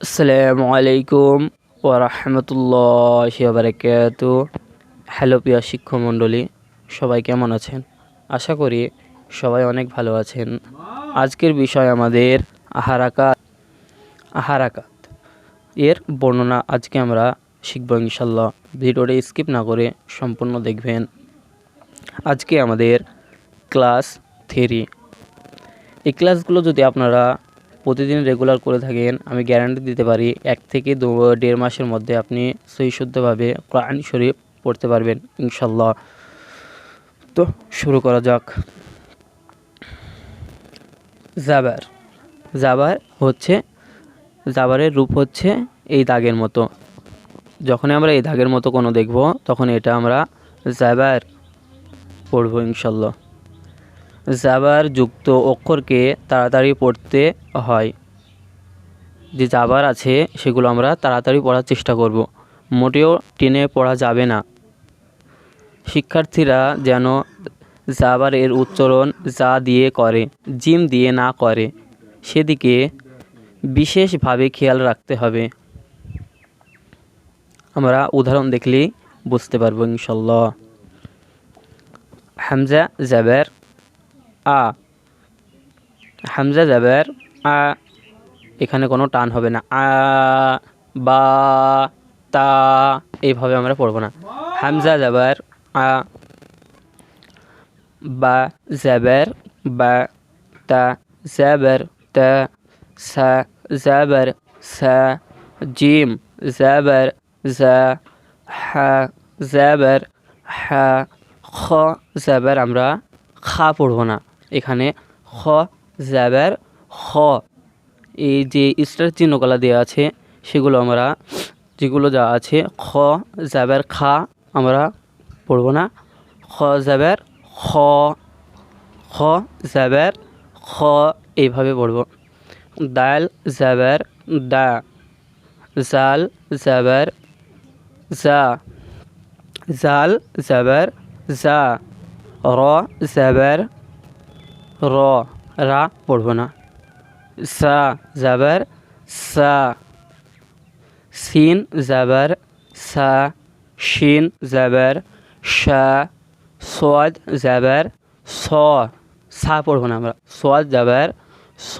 আসসালামু আলাইকুম ওরহমতুল্লাহ বারকাত হ্যালো প্রিয় শিক্ষকমণ্ডলী, সবাই কেমন আছেন? আশা করি সবাই অনেক ভালো আছেন। আজকের বিষয় আমাদের আহারাকাত আহারাকাত। এর বর্ণনা আজকে আমরা শিখব ইনশাল্লাহ ভিডিওটা স্কিপ না করে সম্পূর্ণ দেখবেন। আজকে আমাদের ক্লাস থ্রি। এই ক্লাসগুলো যদি আপনারা প্রতিদিন রেগুলার করে থাকেন, আমি গ্যারান্টি দিতে পারি এক থেকে দু দেড় মাসের মধ্যে আপনি সহি শুদ্ধভাবে কোরআন শরীফ পড়তে পারবেন, ইনশাল্লাহ। তো শুরু করা যাক। জাবার। জাবার হচ্ছে, জাবারের রূপ হচ্ছে এই দাগের মতো। যখন আমরা এই দাগের মতো কোনো দেখব, তখন এটা আমরা জাবার পড়ব, ইনশাল্লাহ। জাবার যুক্ত অক্ষরকে তাড়াতাড়ি পড়তে হয়। যে জাবার আছে, সেগুলো আমরা তাড়াতাড়ি পড়ার চেষ্টা করব। মোটেও টেনে পড়া যাবে না। শিক্ষার্থীরা যেন জাবার এর উচ্চারণ যা দিয়ে করে, জিম দিয়ে না করে, সেদিকে বিশেষভাবে খেয়াল রাখতে হবে। আমরা উদাহরণ দেখলেই বুঝতে পারব ইনশাল্লাহ। হামজা জাবের আ, হামজা জাবের, আ, এখানে কোনো টান হবে না। আ, বা, তা, এইভাবে আমরা পড়ব না। হামজা জাবের, আ, বা, জাবের, বা, তা, জাবের, তা, সা, জাবের, সা, জিম, জাবের, জা, হা, জাবের, হা, খ, জাবের আমরা খা পড়ব না। এখানে খ জ্যাবের খ। এই যে স্টার চিহ্নকলা দেওয়া আছে, সেগুলো আমরা, যেগুলো যা আছে, খ জ্যাবের খা, আমরা পড়ব না। খ, জাবের, খ। খ, জাবের, খ, এইভাবে পড়ব। দাল, জাবের, দা। জাল, জাবের, জা। জাল, জাবের, জা। র, জাবের র রা পড়ব না সা জাবের সা সিন জাবের সা শিন জাবের শা সোয়াদ জাবের স সা পড়ব না আমরা সোয়াদ জাবের স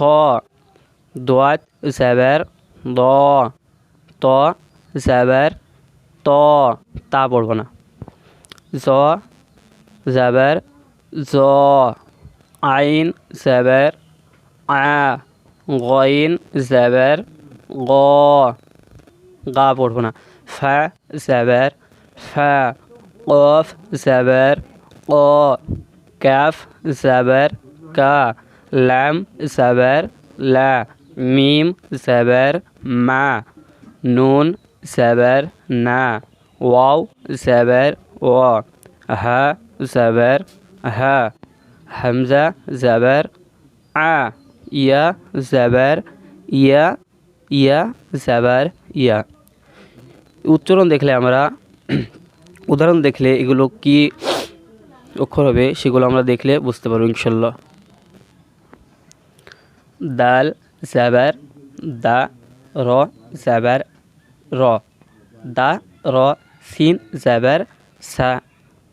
দোয়াত জাবের দ ত জাবের ত তা পড়ব না জ জাবের জ আইন জাবের আ গইন জাবের গ গা পড়ব না ফা জাবের ফা কফ জাবের ক ক্যাফ জাবের কা লাম জাবের লা মিম জাবের মা নুন জাবের না ওয়াও জাবের ও হা জাবের হা হামজা জাবের আ ইয়া জাবের ইয়া ইয়া জাবের ইয়া উচ্চারণ দেখলে আমরা উদাহরণ দেখলে এগুলো কি অক্ষর হবে সেগুলো আমরা দেখলে বুঝতে পারব ইনশাল্লাহ দাল, জাবের, দা, র, জাবের, র। দা, র, সিন, জাবের, সা।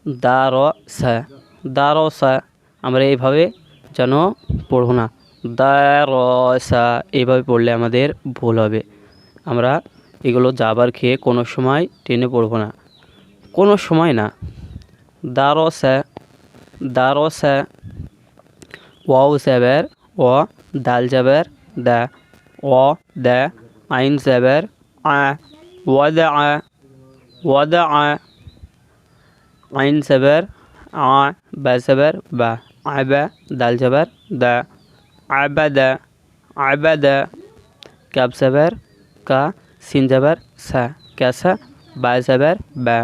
দা, র, সা। দা, র, সা। আমরা এইভাবে যেন পড়ব না। দা র সা এইভাবে পড়লে আমাদের ভুল হবে। আমরা এগুলো যাবার খেয়ে কোনো সময় ট্রেনে পড়ব না। কোনো সময় না। দা র সা দা র সা ওয়াও জাবের ও দাল জাবের দা, ও দা, আইন জাবের আ ওয়াদা আ ওয়াদা আ, আইন জাবের আ বা জাবের বা আবা দাল জাবের দা আবাদা আবাদা কাব জাবের কা সিন জাবের সা কাসা বা জাবের বা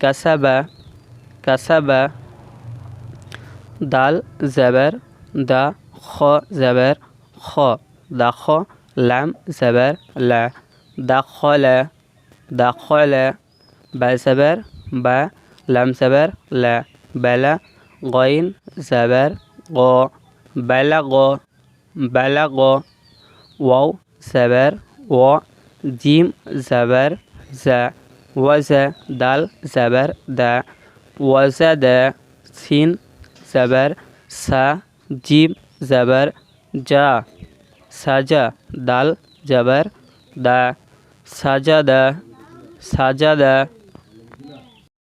কাসাবা কাসাবা দাল জাবের দা খ জাবের খ দা খ লাম জাবের লা দা খলা দা খলা বা জাবের বা লাম জাবের লা বেলা গইন জাবের গ, বেলা গ বেলা গ ওয়াও জাবের ও জিম জাবার জা ওয়াজা দাল জাবার দা ওয়াজা দা সিন জাবার সা জিম জাবার যা সাজা দাল জাবার দা সাজা দা সাজা দা